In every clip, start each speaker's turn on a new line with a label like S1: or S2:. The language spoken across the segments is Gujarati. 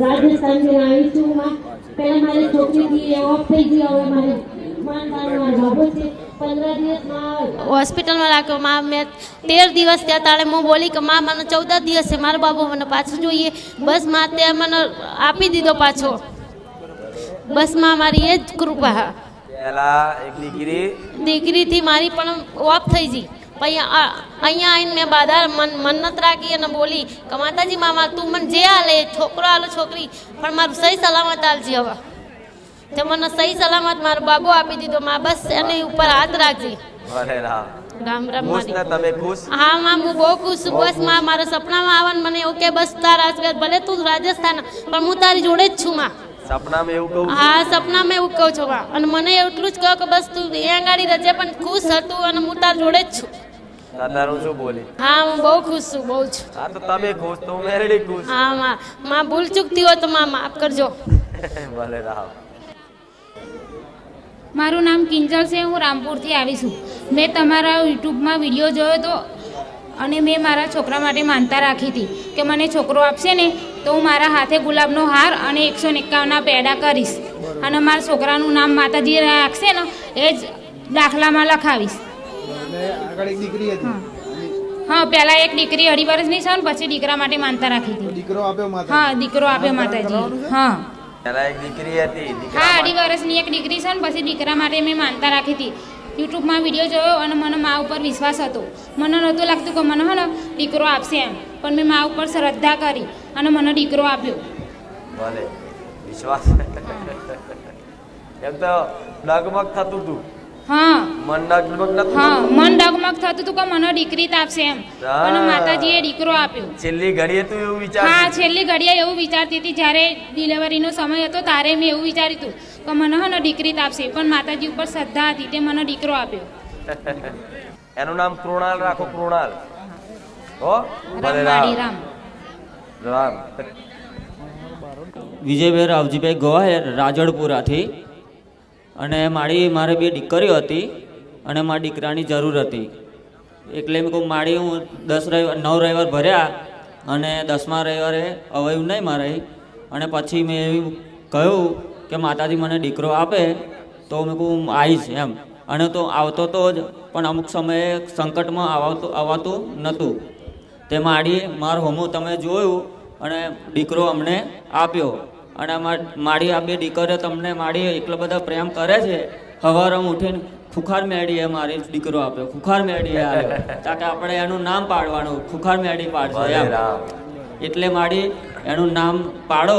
S1: રાજસ્થાનથી આવી છું માં. પહેલા મારી છોકરીથી ઓફ થઈ ગઈ હવે મારે હોસ્પિટલમાં રાખ્યો મા મેં તેર દિવસ ત્યાં તાળે હું બોલી કે માં મને ચૌદ દિવસ છે મારો બાબો મને પાછું જોઈએ. બસમાં તે મને આપી દીધો પાછો. બસમાં મારી એ જ કૃપા.
S2: પહેલા એક દીકરી
S1: દીકરીથી મારી પણ ઓફ થઈ ગઈ. પછી અહીંયા આવીને મેં બાધા મન મન્નત રાખી અને બોલી કે માતાજી મામા તું મને જે હાલે છોકરો હાલો છોકરી પણ મારું સહી સલામત હાલજી હવે. તે મને સહી સલામત મારો બાબો આપી દીધો. માં બસ એની ઉપર હાથ રાખજી.
S2: ભલે રામ.
S1: રામ રામ
S2: ખુશ ને
S1: મારી
S2: તમે ખુશ?
S1: હા માં હું બહુ ખુશ છું. બસમાં મારા સપનામાં આવવાનું મને એવું કે બસ તારા ભલે તું રાજસ્થાન પણ હું તારી જોડે જ છું માં.
S2: સપનામાં એવું કહું
S1: હા સપનામાં એવું કહું છું માં. અને મને એટલું જ કહો કે બસ તું એ ગાડી રજે પણ ખુશ હતું અને હું તાર જોડે જ છું.
S2: દાદાનું શું બોલી?
S1: હા હું બહુ ખુશ છું બહુ જ.
S2: હા તો તમે ખુશ તો હું મેરડી ખુશ.
S1: હા માં માં ભૂલ ચૂકતી હોય તો માં માફ કરજો.
S2: ભલે રામ
S3: મારું નામ કિંજલ છે હું રામપુરથી આવી છું. મેં તમારા યુટ્યુબમાં વીડિયો જોયો હતો અને મેં મારા છોકરા માટે માનતા રાખી હતી કે મને છોકરો આપશે ને તો હું મારા હાથે ગુલાબનો હાર અને એકસો એકાવનના પેડા કરીશ. અને મારા છોકરાનું નામ માતાજી રાખશે ને એ જ દાખલામાં લખાવીશ.
S4: આગળ એક દીકરી હતી.
S3: હા. પહેલાં એક દીકરી અઢી વર્ષની છે ને પછી દીકરા માટે માનતા રાખી હતી.
S4: દીકરો આપ્યો માતા
S3: હા દીકરો આપ્યો માતાજી હા.
S2: પહેલા એક દીકરી હતી
S3: હા અઢી વર્ષની એક દીકરી છે ને પછી દીકરા માટે મેં માનતા રાખી હતી. યુટ્યુબમાં વીડિયો જોયો અને મને મા ઉપર વિશ્વાસ હતો. મને નહોતું લાગતું કે મને હે દીકરો આપશે એમ. પણ મેં મા ઉપર શ્રદ્ધા કરી અને મને દીકરો આપ્યો.
S2: ભલે. વિશ્વાસ. એમ તો ડગમગ થતું હતું
S3: હા.
S2: મન ડગમગ નતું
S3: હા મન ડગમગ થતું હતું કે મને દીકરી જ આપશે એમ અને માતાજીએ દીકરો આપ્યો.
S2: છેલ્લી ઘડીએ તું એવું વિચાર
S3: હા છેલ્લી ઘડીએ એવું વિચારતી હતી. જ્યારે ડિલિવરીનો સમય હતો ત્યારે મેં એવું વિચાર્યું હતું કે મને હે ને દીકરી જ આપશે પણ માતાજી ઉપર શ્રદ્ધા હતી તે મને દીકરો આપ્યો.
S2: એનું નામ કૃણાલ રાખો કૃણાલ. હો?
S3: રામ.
S2: રામ.
S5: વિજયભાઈ રાવજીભાઈ ગવાહેર રાજડપુરાથી અને મારી મારે બે દીકરીઓ હતી અને મારા દીકરાની જરૂર હતી. એટલે મેં કહું મારી હું દસ રવિવાર નવ રવિવાર ભર્યા અને દસમા રવિવારે અવયું નહીં મારે અને પછી મેં એવું કહ્યું કે માતાજી મને દીકરો આપે તો મેં કહું આવીશ એમ. અને તો આવતો તો જ, પણ અમુક સમયે સંકટમાં આવતું આવતું નહોતું. તે માડી મારું હોમું તમે જોયું અને દીકરો અમને આપ્યો. અને મારી આ બે દીકરીઓ તમને મારી એટલો બધા પ્રેમ કરે છે. સવારે ઉઠીને ખુખાર મેળીએ મારી દીકરો આપ્યો ખુખાર મેળીએ આવ્યો. તાકે આપણે એનું નામ પાડવાનું ખુખાર મેળી પાડશે એમ. એટલે મારી એનું નામ પાડો.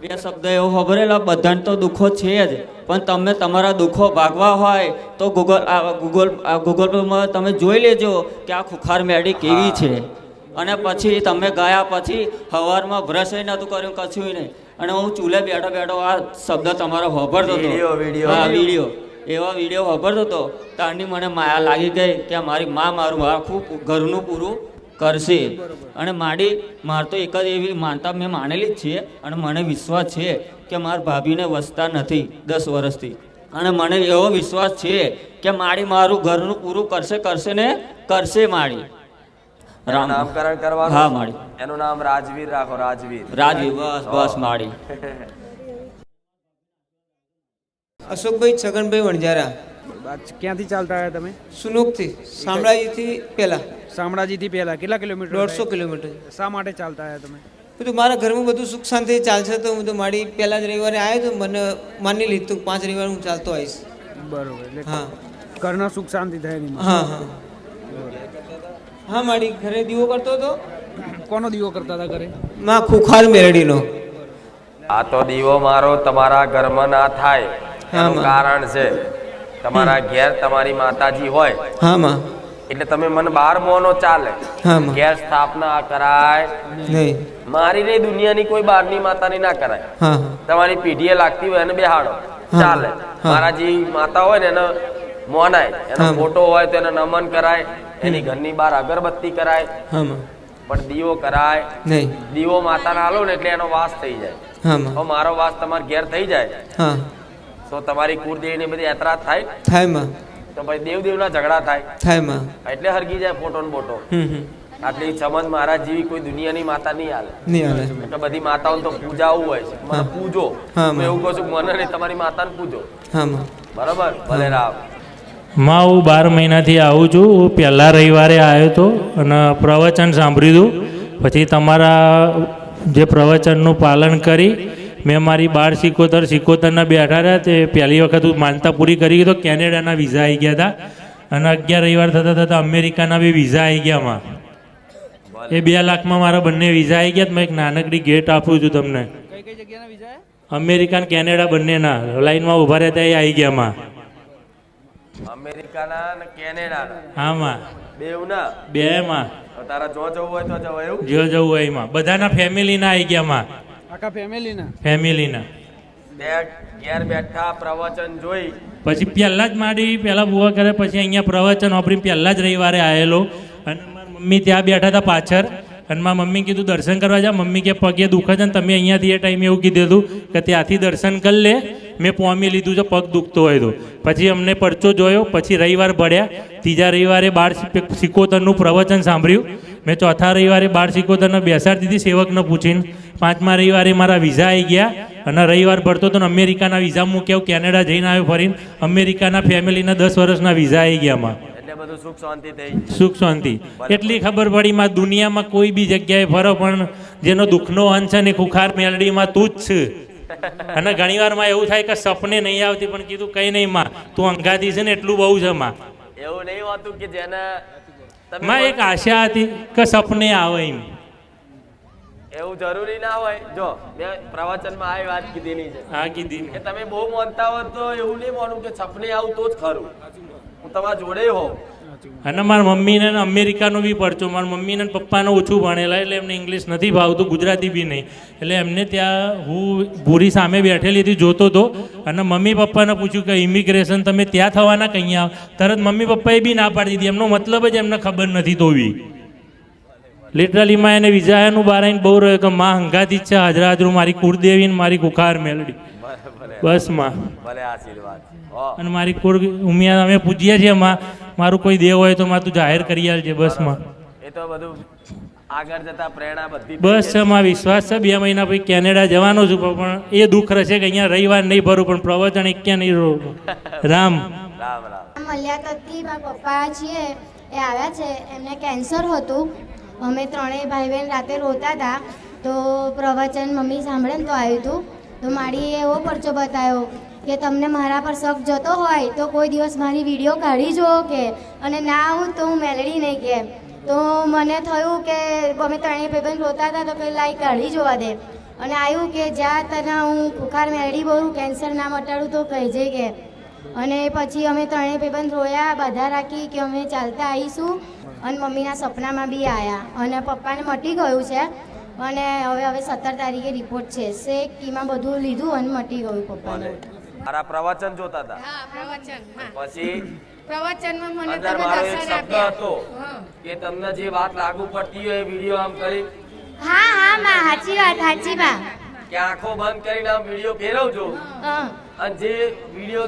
S5: બે શબ્દ એવો ખબરેલા બધાને તો દુઃખો છે જ. પણ તમે તમારા દુઃખો ભાગવા હોય તો ગૂગલ આ ગૂગલ આ ગૂગલ પેમાં તમે જોઈ લેજો કે આ ખુખાર મેળી કેવી છે. અને પછી તમે ગયા પછી સવારમાં બ્રશ નહોતું કર્યું કશું નહીં. અને હું ચૂલે બેઠો બેઠો આ શબ્દ તમારો વાપરતો હતો.
S2: Video, video.
S5: હા વીડિયો. એવા વીડિયો વાપરતો હતો. ત્યાંની મને માયા લાગી ગઈ કે મારી મા મારું આખું ઘરનું પૂરું કરશે. અને મારી માર તો એક જ એવી માનતા મેં માનેલી જ છે અને મને વિશ્વાસ છે કે મારા ભાભીને વસતા નથી દસ વર્ષથી. અને મને એવો વિશ્વાસ છે કે મારી મારું ઘરનું પૂરું કરશે કરશે ને કરશે મારી
S2: એનું
S5: રામ.
S2: નામકરણ કરવાનું?
S5: હા માળી.
S2: એનું નામ રાજવીર રાખો રાજવીર.
S5: રાજવીર બસ બસ માળી.
S6: અશોકભાઈ છગનભાઈ વણજારા
S4: ક્યાંથી ચાલતા આવ્યા તમે?
S6: સુનુકથી શામળાજીથી પહેલા.
S4: શામળાજીથી પહેલા. કેટલા કિલોમીટર
S6: દોઢસો કિલોમીટર.
S4: શા માટે ચાલતા આવ્યા તમે?
S6: બધું મારા ઘરમાં બધું સુખ શાંતિ ચાલશે તો હું તો મારી પહેલા જ રવિવારે આવ્યો તો મને માની લીધું પાંચ રવિવાર હું ચાલતો આવીશ.
S4: બરોબર. એટલે
S6: હા.
S4: ઘરના સુખ શાંતિ થાય
S6: હા હા. હા મારી ઘરે દીવો કરતો હતો.
S4: કોનો દીવો કરતા હતા ઘરે?
S6: માં ખુખાર મેરડીનો.
S2: આ તો દીવો મારો તમારા ઘરમાં ના થાય. એનું કારણ છે તમારા ઘેર તમારી માતાજી હોય.
S6: હા માં.
S2: એટલે તમે મને બાર મોનો ચાલે. ઘેર સ્થાપના કરાય.
S6: નહીં.
S2: મારી નહીં દુનિયાની કોઈ બારની માતાની ના કરાય. તમારી પીઢીએ લાગતી હોય એને બેહાડો. ચાલે. મારા જે માતા હોય ને એને મોનાય. એનો. ફોટો હોય તો એને નમન કરાય એની ઘરની બહાર અગરબત્તી કરાય. પણ દીવો કરાય.
S6: નહીં.
S2: દીવો માતાને આલો ને એટલે એનો વાસ થઈ જાય. તો મારો વાસ તમારે ઘેર થઈ જાય. તો તમારી કુળદેવીની બધી યાત્રા થાય.
S6: થાયમાં.
S2: તો ભાઈ દેવ ના ઝઘડા થાય.
S6: થાયમાં.
S2: એટલે હરગી જાય ફોટો ને બોટો. આટલી ચમન મારા જેવી કોઈ દુનિયાની માતા નહીં હાલે.
S6: નહીં હાલે.
S2: એટલે બધી માતાઓ તો પૂજા આવું હોય છે. પૂજો.
S6: હું
S2: એવું કહું છું મને નહીં તમારી માતાને પૂજો.
S6: બરોબર
S2: બરાબર? ભલે રામ.
S7: માં હું બાર મહિનાથી આવું છું. હું પહેલા રવિવારે આવ્યો હતો અને પ્રવચન સાંભળ્યું હતું. પછી તમારા જે પ્રવચનનું પાલન કરી મેં મારી બાર સિકોતર સિકોતરના બેઠા રહ્યા તે પહેલી વખત હું માનતા પૂરી કરી તો કેનેડાના વિઝા આવી ગયા હતા અને અગિયાર રવિવાર થતાં થતાં અમેરિકાના બી વિઝા આવી ગયા માં. એ બે લાખમાં મારા બંને વિઝા આવી ગયા મેં એક નાનકડી ગેટ આપું છું તમને. અમેરિકા અને કેનેડા બંનેના. લાઈનમાં ઊભા રહેતા એ આવી ગયા માં.
S2: અમેરિકાના અને કેનેડાના.
S7: આમાં.
S2: બેવના
S7: બેમાં.
S2: તારા જો જવું હોય તો જવાય એવું?
S7: જો જવું હોય એમાં. બધાના ફેમિલીના આવી ગયા માં.
S4: આખા ફેમિલીના?
S7: ફેમિલીના.
S2: બે ઘેર બેઠા પ્રવચન જોઈ.
S7: પછી પહેલાં જ માડી પહેલાં બુવા કરે પછી અહીંયા પ્રવચન. વાપરી પહેલાં જ રવિવારે આવેલો અને મારી મમ્મી ત્યાં બેઠા હતા પાછળ. અને મારા મમ્મી કીધું, દર્શન કરવા જા. મમ્મી કે, પગે દુખે છે ને તમે અહીંયાથી એ ટાઈમે એવું કીધું હતું કે ત્યાંથી દર્શન કરી લે. મેં પોમી લીધું છે, પગ દુખતો હોય તો. પછી અમને પરચો જોયો, પછી રવિવાર ભળ્યા ત્રીજા રવિવારે બાર સિક- સિકોતરનું પ્રવચન સાંભળ્યું. મેં ચોથા રવિવારે બાર સિકોતરને બેસાડી દીધી સેવકને પૂછીને. પાંચમા રવિવારે મારા વિઝા આવી ગયા અને રવિવાર ભરતો તો અમેરિકાના વિઝા મૂક્યા કેનેડા જઈને આવ્યો ફરીને. અમેરિકાના ફેમિલીના દસ વર્ષના વિઝા આવી ગયા માં
S2: એટલે બધું સુખ શાંતિ થઈ
S7: સુખ શાંતિ. એટલી ખબર પડી માં દુનિયામાં કોઈ બી જગ્યાએ ફરો પણ જેનો દુઃખનો અંત છે ને ખુખાર મેલડીમાં તું જ છે. અને ઘણી વારમાં એવું થાય કે સપને નહીં આવતી પણ કીધું કઈ નહીં માં તું અંગાતી છે ને એટલું બહુ છે માં.
S2: એવું નહીં હોતું કે જેને
S7: માં એક આશા હતી કે સપને આવે એમ.
S2: એવું જરૂરી ના હોય. જો મેં પ્રવચનમાં આવી વાત કીધી છે.
S7: હા કીધી
S2: કે તમે બહુ માનતા હો તો એવું નહીં માનું કે સપને આવું તો જ ખરું. હું તમારા જોડે હોઉં.
S7: અને મારા મમ્મીને અમેરિકાનો બી પડતો મારા મમ્મીને પપ્પાનો ઓછું ભણેલા એટલે એમને ઇંગ્લિશ નથી ભાવતું ગુજરાતી બી નહીં. એટલે એમને ત્યાં હું ભૂરી સામે બેઠેલી હતી જોતો હતો અને મમ્મી પપ્પાને પૂછ્યું કે ઇમિગ્રેશન તમે ત્યાં થવાના કે અહીંયા? તરત મમ્મી પપ્પાએ બી ના પાડી દીધી. એમનો મતલબ જ એમને ખબર નથી તોવી બી. લિટરલીમાં એને વિજાયાનું બારાઈને બહુ રહ્યો કે માં હંગાતી જ છે હાજરા હાજરું મારી કુળદેવી ને મારી કુખાર મેલડી. બસમાં.
S2: ભલે આશીર્વાદ.
S7: અને મારી કુળ ઉમિયા અમે પૂજીએ છીએ માં મારું કોઈ દેવ હોય તો મારું તું જાહેર કરી આલજે બસમાં.
S2: એ તો બધું આગળ જતા પ્રેરણા બધી
S7: બસ છે માં વિશ્વાસ છે બે મહિના પછી કેનેડા જવાનો છું પણ એ દુઃખ રહેશે કે અહીંયા રવિવાર નહીં ભરું પણ પ્રવચન એક ક્યાં નહીં રહું. રામ.
S2: રામ રામ.
S8: મલ્યાતથી મારા પપ્પા છીએ એ આવ્યા છે એમને કેન્સર હતું. અમે ત્રણેય ભાઈ બહેન રાતે રોતા હતા તો પ્રવચન મમ્મી સાંભળે ને તો આવ્યું હતું તો મારી એવો પરચો બતાવ્યો કે તમને મારા પર શક જતો હોય તો કોઈ દિવસ મારી વીડિયો કાઢી જુઓ કે. અને ના આવું તો હું મેલડી નહીં કે. તો મને થયું કે અમે ત્રણેય ભાઈબંધ રોતા હતા તો કે લાઈ કાઢી જોવા દે. અને આવ્યું કે જ્યાં તને હું બુખાર મેલડી બોલું કેન્સર ના મટાડું તો કહેજે કે. અને પછી અમે ત્રણેય ભાઈબંધ રોયા, બધા રાખી કે અમે ચાલતા આવીશું. અને મમ્મીના સપનામાં બી આવ્યા અને પપ્પાને મટી ગયું છે. અને હવે હવે સત્તર તારીખે રિપોર્ટ છે. શેક કીમાં બધું લીધું અને મટી ગયું પપ્પાને.
S2: મારા પ્રવચન જોતા હતા.
S9: હા પ્રવચન
S2: પછી
S9: પ્રવચનમાં મને
S2: અંદર મારો એક શબ્દ હતો કે તમને જે વાત લાગુ પડતી હોય વીડિયો આમ કરી
S8: હા હા માં સાચી વાત સાચી માં
S2: કે આંખો બંધ કરીને આમ વીડિયો ફેરવજો. અને જે વીડિયો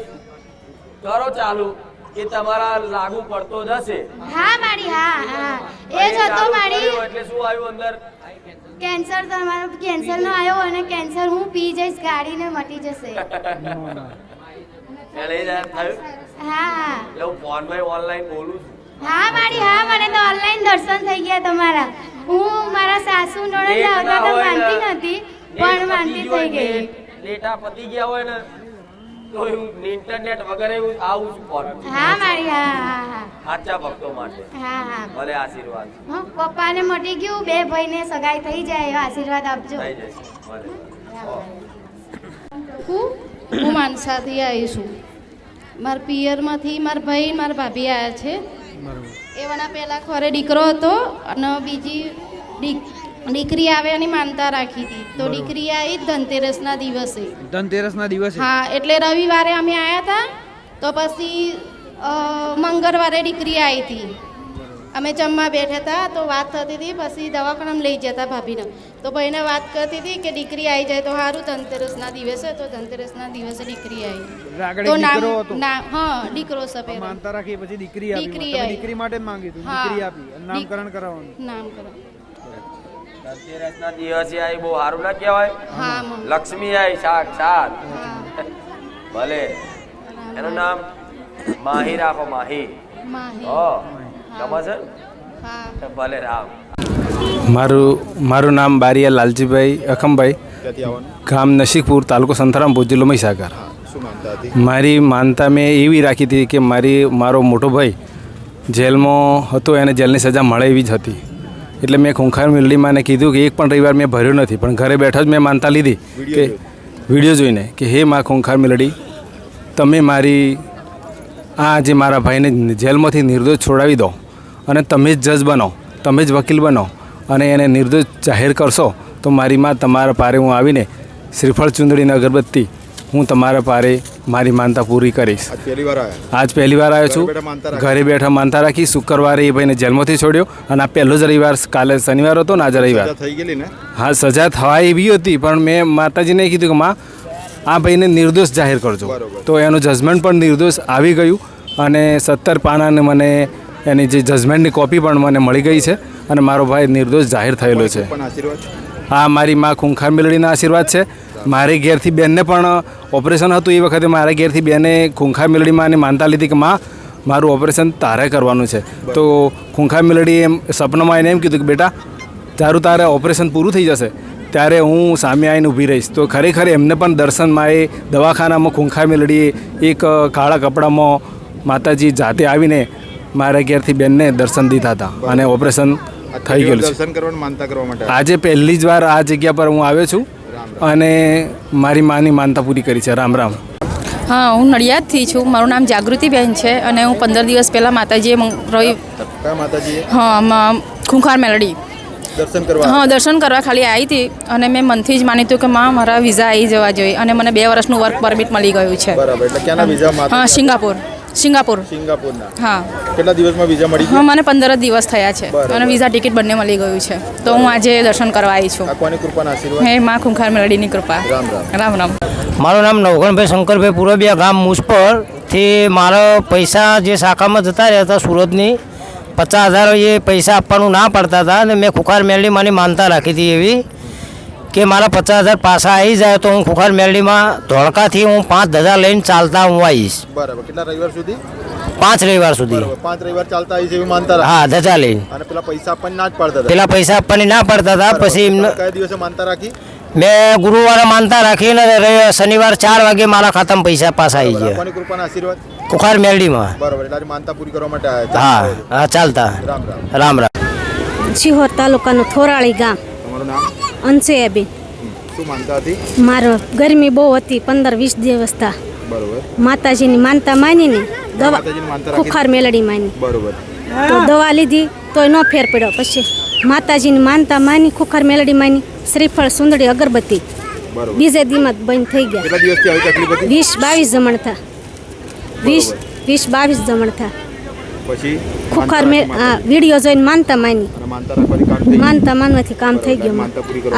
S2: કરો ચાલુ એ તમારા લાગુ પડતો જ હશે
S8: હા મારી હા હા. એ જ હતો મારી.
S2: એટલે શું આવ્યું અંદર?
S8: કેન્સર તમારો કેન્સરનો આવ્યો અને કેન્સર હું પી જઈશ ગાડીને મટી જશે.
S2: એટલે જ થયું?
S8: હા હા.
S2: એટલે હું ફોનમાં ઓનલાઈન બોલું છું.
S8: હા મારી હા મને તો ઓનલાઈન દર્શન થઈ ગયા તમારા. હું મારા સાસુ નણંદ આવતા તો માનતી નથી પણ માનતી થઈ ગઈ.
S2: ડેટા પતી ગયા હોય ને તો હું ઇન્ટરનેટ વગેરે એવું આવું છું ફોન
S8: હા મારી હા હા હા
S2: સાચા ભક્તો માટે.
S8: હા હા.
S2: ભલે આશીર્વાદ.
S8: હું પપ્પાને મટી ગયું બે ભાઈને સગાઈ થઈ જાય એવા આશીર્વાદ આપજો.
S2: થઈ જશે. ભલે.
S9: હું. હું. માનસાથી આવી છું. મારા પિયરમાંથી મારા ભાઈ મારા ભાભી આવ્યા છે. એવાના પહેલાં ખરે દીકરો હતો અને બીજી દીક- દીકરી આવે એની માનતા રાખી હતી. તો દીકરી આવી ધનતેરસના દિવસે.
S4: ધનતેરસના દિવસે?
S9: હા એટલે રવિવારે અમે આવ્યા હતા તો પછી મંગળવારે દીકરી આવી હતી. અમે જમવા બેઠા હતા તો વાત થતી હતી પછી દવાખાનામાં લઈ જતા ભાભીને. તો ભાઈને વાત કરતી હતી કે દીકરી આવી જાય તો સારું ધનતેરસના દિવસે તો ધનતેરસના દિવસે દીકરી આવી તો ના હા દીકરો સફેદ
S10: માનતા રાખી પછી દીકરી
S9: દીકરી આવી.
S10: દીકરી માટે માંગી દીકરી આપી. નામકરણ કરાવવાનું.
S9: નામ કરો
S2: ધનતેરસના દિવસે આવી બહુ સારું ના કહેવાય? લક્ષ્મી આવી સાક્ષાત ભલે. એનું નામ માહી રાખો માહી. ગમે છે? ભલે રામ.
S11: મારું મારું નામ બારિયા લાલજીભાઈ અખમભાઈ. ગામ નસીકપુર તાલુકો સંતરામપુર જિલ્લો મહીસાગર. મારી માનતા મેં એવી રાખી હતી કે મારી મારો મોટો ભાઈ જેલમાં હતો એને જેલની સજા મળે એવી જ હતી. એટલે મેં ખૂંખાર મિલડીમાં એને કીધું કે એક પણ રવિવાર મેં ભર્યો નથી પણ ઘરે બેઠો જ મેં માનતા લીધી કે વીડિયો જોઈને કે હે મા ખૂંખાર મિલડી તમે મારી આ જે મારા ભાઈને જેલમાંથી નિર્દોષ છોડાવી દો અને તમે જ જજ બનો તમે જ વકીલ બનો અને એને નિર્દોષ જાહેર કરશો તો મારી માં તમારા પારે હું આવીને શ્રીફળ ચુંદડીની અગરબત્તી હું તમારા પારે મારી માનતા પૂરી કરીશ. આજ પહેલી વાર આવ્યો? છું. ઘરે બેઠા માનતા રાખી શુક્રવારે એ ભાઈને જેલમાંથી છોડ્યો અને આ પહેલો જ રવિવાર કાલે શનિવાર હતો ને આજે રવિવાર.
S12: થઈ ગયેલી ને?
S11: હા સજા થવા એવી હતી પણ મેં માતાજીને કીધું કે માં આ ભાઈને નિર્દોષ જાહેર કરજો. તો એનું જજમેન્ટ પણ નિર્દોષ આવી ગયું અને સત્તર પાનાને મને એની જે જજમેન્ટની કોપી પણ મને મળી ગઈ છે અને મારો ભાઈ નિર્દોષ જાહેર થયેલો છે.
S12: આશીર્વાદ?
S11: આ મારી માં ખૂંખાર મેલડીના આશીર્વાદ છે. મારી ઘેરથી બેનને પણ ઓપરેશન હતું એ વખતે. મારા ઘેરથી બેને ખૂંખાર મેલડીમાં એને માનતા લીધી કે માં મારું ઓપરેશન તારે કરવાનું છે. તો ખૂંખાર મેલડી એમ સપનામાં એને એમ કીધું કે બેટા તારું તારે ઓપરેશન પૂરું થઈ જશે. ત્યારે હું સામે આવીને ઊભી રહીશ. તો ખરેખર એમને પણ દર્શનમાં એ દવાખાનામાં ખૂંખાર મેલડીએ એક કાળા કપડામાં માતાજી જાતે આવીને મારા ઘેરથી બેનને દર્શન દીધા હતા. અને ઓપરેશન થઈ ગયેલું છે.
S12: દર્શન કરવાનું માનતા કરવા માટે
S11: આજે પહેલી જ વાર આ જગ્યા પર હું આવ્યો છું અને મારી માની માનતા પૂરી કરી છે. રામ રામ.
S13: હા હું નડિયાદથી છું. મારું નામ જાગૃતિબેન છે અને હું પંદર દિવસ પહેલાં માતાજીએ રવિ હા મ- ખૂંખાર મેલડી.
S12: દર્શન કરવા?
S13: હા દર્શન કરવા ખાલી આવી હતી અને મેં મનથી જ માની હતું કે માં મારા વિઝા આવી જવા જોઈએ અને મને બે વર્ષનું વર્ક પરમિટ મળી ગયું છે.
S12: બરાબર એટલે ક્યાંના વિઝા? માતા
S13: હા સિંગાપુર. સિંગાપુર.
S12: સિંગાપુરના.
S13: હા.
S12: કેટલા દિવસમાં વિઝા મળી
S13: હા મને પંદર જ દિવસ થયા છે. અને વિઝા ટિકિટ બંને મળી ગયું છે. તો હું આજે દર્શન કરવા આવી છું.
S12: આ કોની કૃપાના આશીર્વાદ.
S13: હે માં ખૂંખાર મેળડીની કૃપા.
S12: રામ રામ.
S13: રામ રામ.
S14: મારું નામ નવગણભાઈ શંકરભાઈ પુરબિયા ગામ મુસપરથી મારા પૈસા જે શાખામાં જતા રહ્યા હતા સુરતની પચાસ હજાર એ પૈસા આપવાનું ના પડતા હતા અને મેં ખુખાર મેળડી માની માનતા રાખી હતી એવી. કે મારા પચાસ હજાર પાછા આવી જાય તો હું ખુખાર મેલડીમાં ધોળકાથી હું પાંચ હજાર લઈને ચાલતા હું આવીશ.
S12: બરાબર. કેટલા રવિવાર સુધી?
S14: પાંચ રવિવાર સુધી.
S12: પાંચ રવિવાર ચાલતા આવી છે એવી માનતા
S14: હા ધજા લઈને
S12: અને પેલા પૈસા આપવાની ના જ પડતા હતા.
S14: પેલા પૈસા આપવાની ના પડતા હતા પછી એમને
S12: કયા દિવસે માનતા રાખી?
S14: મેં ગુરુવારે માનતા રાખીને શનિવાર ચાર વાગે મારા ખાતામાં પૈસા પાછા આવી ગયા.
S12: કૃપાના આશીર્વાદ?
S14: કુખાર મેલડીમાં.
S12: બરોબર. એટલે માનતા પૂરી કરવા માટે
S14: હા હા ચાલતા.
S12: રામ રામ.
S14: રામ રામ.
S15: શિહોર તાલુકાનું થોરાળી ગામ.
S12: તમારું નામ?
S15: અંશુયાબેન
S12: શું માનતા હતી?
S15: મારો ગરમી બહુ હતી પંદર વીસ દિવસ તા
S12: બરોબર.
S15: માતાજીની માનતા માનીને દવા
S12: માતાજીની
S15: ખુખાર મેલડી માની.
S12: બરોબર.
S15: તો દવા લીધી તોય ન ફેર પડ્યો. પછી માતાજીની માનતા માની ખુખાર મેલડી માની શ્રીફળ સુંદડી અગરબત્તી. બીજે દીમાં બંધ થઈ ગયા. વીસ બાવીસ જમણ થા. વીસ વીસ બાવીસ જમણ થા.
S12: પછી
S15: ખુખાર મે વીડિયો જોઈને માનતા માની.
S12: માનતા
S15: માનવાથી કામ થઈ ગયું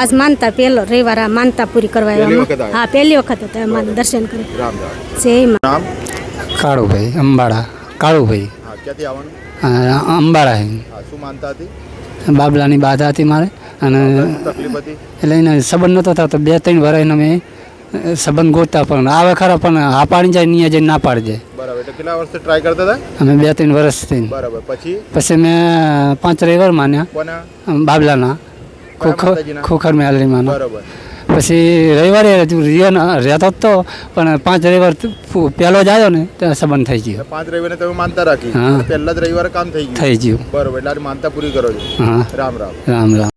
S15: આજ માનતા પહેલો રવિવાર આ માનતા પૂરી કરવા આવ્યા હા પહેલી વખત હતા. એમાં દર્શન કરી.
S12: રામ રામ.
S15: જય
S10: કાળુભાઈ અંબાડા કાળુભાઈ.
S12: હા
S10: અંબાડા
S12: શું માનતા હતી?
S10: બાબલાની બાધા હતી મારે. અને
S12: શું તકલીફ હતી?
S10: એટલે એને સંબંધ નહોતો થતો. બે ત્રણ વર્ષ એને મેં સંબંધ ગોતતા પણ. આવે ખરા પણ આ પાડી જાય નહીં જઈને ના પાડી જાય
S12: બરાબર કેટલા વર્ષથી ટ્રાય કરતા હતા?
S10: અમે બે ત્રણ વર્ષથી
S12: બરાબર. પછી?
S10: પછી મેં પાંચ રવિવાર માન્યા.
S12: કોના?
S10: બાબલાના. ખોખર ખોખર મેલરી માનો
S12: બરાબર.
S10: પછી રવિવારે હજુ રહેતો હતો પણ પાંચ રવિવાર પહેલો જ આવ્યો ને ત્યાં સંબંધ થઈ ગયો.
S12: પાંચ રવિવારે તમે માનતા રાખી.
S10: હા.
S12: પહેલા જ રવિવારે કામ થઈ ગયું.
S10: થઈ ગયું.
S12: બરોબર. એટલે માનતા પૂરી કરો છો.
S10: હા.
S12: રામ રામ.
S10: રામ રામ.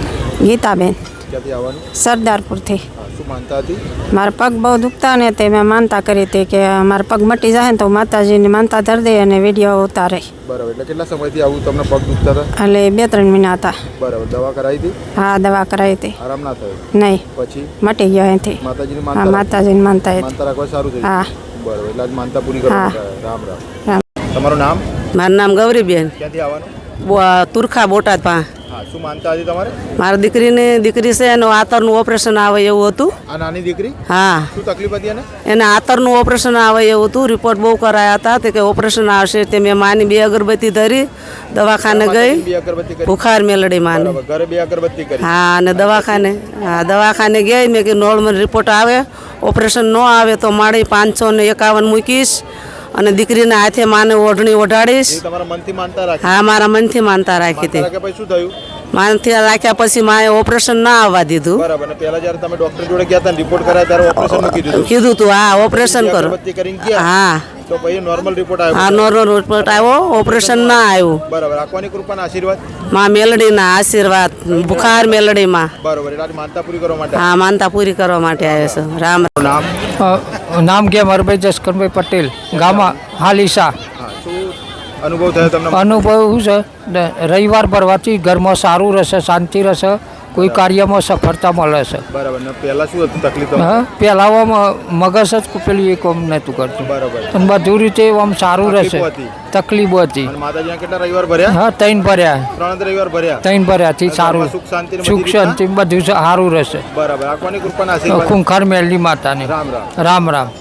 S9: ગીતાબેન.
S12: ક્યાંથી આવવાનું?
S9: સરદારપુરથી.
S12: શું માનતા હતી?
S9: મારા પગ બહુ દુખતા ને તે મેં માનતા કરી હતી કે મારા પગ મટી જાય ને તો માતાજીને માનતા ધરી દે અને વીડિયો ઉતારે.
S12: બરાબર એટલે કેટલા સમયથી આવું તમને પગ દુખતા હતા?
S9: એટલે બે ત્રણ મહિના હતા.
S12: બરાબર દવા કરાવી હતી?
S9: હા દવા કરાવી હતી.
S12: આરામ ના થયો?
S9: નહીં.
S12: પછી?
S9: મટી ગયો એથી
S12: માતાજીને
S9: હા
S12: માનતા
S9: માતાજીને માનતા
S12: માનતા રાખવા સારું થયું?
S9: હા.
S12: બરાબર એટલે આજ માનતા પૂરી કરવા
S9: હા.
S12: રામ રામ. તમારું નામ?
S14: મારું નામ ગૌરીબેન.
S12: ક્યાંથી આવવાનું?
S16: બો- તુરખા બોટાદ પા
S12: હા શું માનતા હતી તમારે?
S16: મારી દીકરીને દીકરી છે એનું આતરનું ઓપરેશન આવે એવું હતું.
S12: આ નાની દીકરી?
S16: હા.
S12: શું તકલીફ હતી એને?
S16: એને આતરનું ઓપરેશન આવે એવું હતું. રિપોર્ટ બહુ કરાયા હતા તે કે ઓપરેશન આવશે. તે મેં માની બે અગરબત્તી ધરી દવાખાને ગઈ. બુખાર મેલડી માને.
S12: ઘરે બે અગરબત્તી કરી.
S16: હા અને દવાખાને હા દવાખાને ગઈ. મેં કે નોર્મલ રિપોર્ટ આવે. ઓપરેશન ન આવે તો મારી પાંચસો ને એકાવન મૂકીશ. અને દીકરીના હાથે માને ઓઢણી ઓઢાડીશ. હા મારા મનથી માનતા રાખી હતી. માનથી રાખ્યા પછી માએ ઓપરેશન ના આવવા દીધું. કીધું તું હા ઓપરેશન કરો. હા.
S12: તો પછી નોર્મલ રિપોર્ટ
S16: હા નોર્મલ રિપોર્ટ આવ્યો. ઓપરેશન ના આવ્યું.
S12: બરાબર. રાખવાની કૃપાના આશીર્વાદ?
S16: માં મેલડીના આશીર્વાદ બુખાર મેલડીમાં.
S12: બરાબર. એટલે માનતા પૂરી કરવા માટે
S16: હા માનતા પૂરી કરવા માટે આવ્યો છે. રામ
S12: નામ?
S4: નામ કેમ? હરભાઈ જસકરભાઈ પટેલ. ગામા હાલીસા
S12: અનુભવ થયો તમને?
S4: અનુભવ શું છે? રવિવાર રવિવાર ભરવાથી ઘરમાં સારું રહેશે શાંતિ રહેશે. કોઈ કાર્યમાં સફળતા મળે છે.
S12: બરાબર. ને શું હતું તકલીફ?
S4: હા પહેલાં મગજ જ પેલું એક આમ નહોતું કરતું.
S12: બરાબર.
S4: અને બધું રીતે આમ સારું રહેશે.
S12: તકલીફો હતી. કેટલા રવિવાર ભર્યા?
S4: હા ત્રણ ભર્યા.
S12: ત્રણ રવિવાર ભર્યા?
S4: ત્રણ ભર્યાથી સારું.
S12: સુખ શાંતિ
S4: સુખ શાંતિ બધું સારું રહેશે.
S12: બરાબર. રાખવાની કૃપાના આશીર્વાદ?
S4: ખૂંખાર મેલની માતાની.
S12: રામ રામ.
S4: રામ રામ.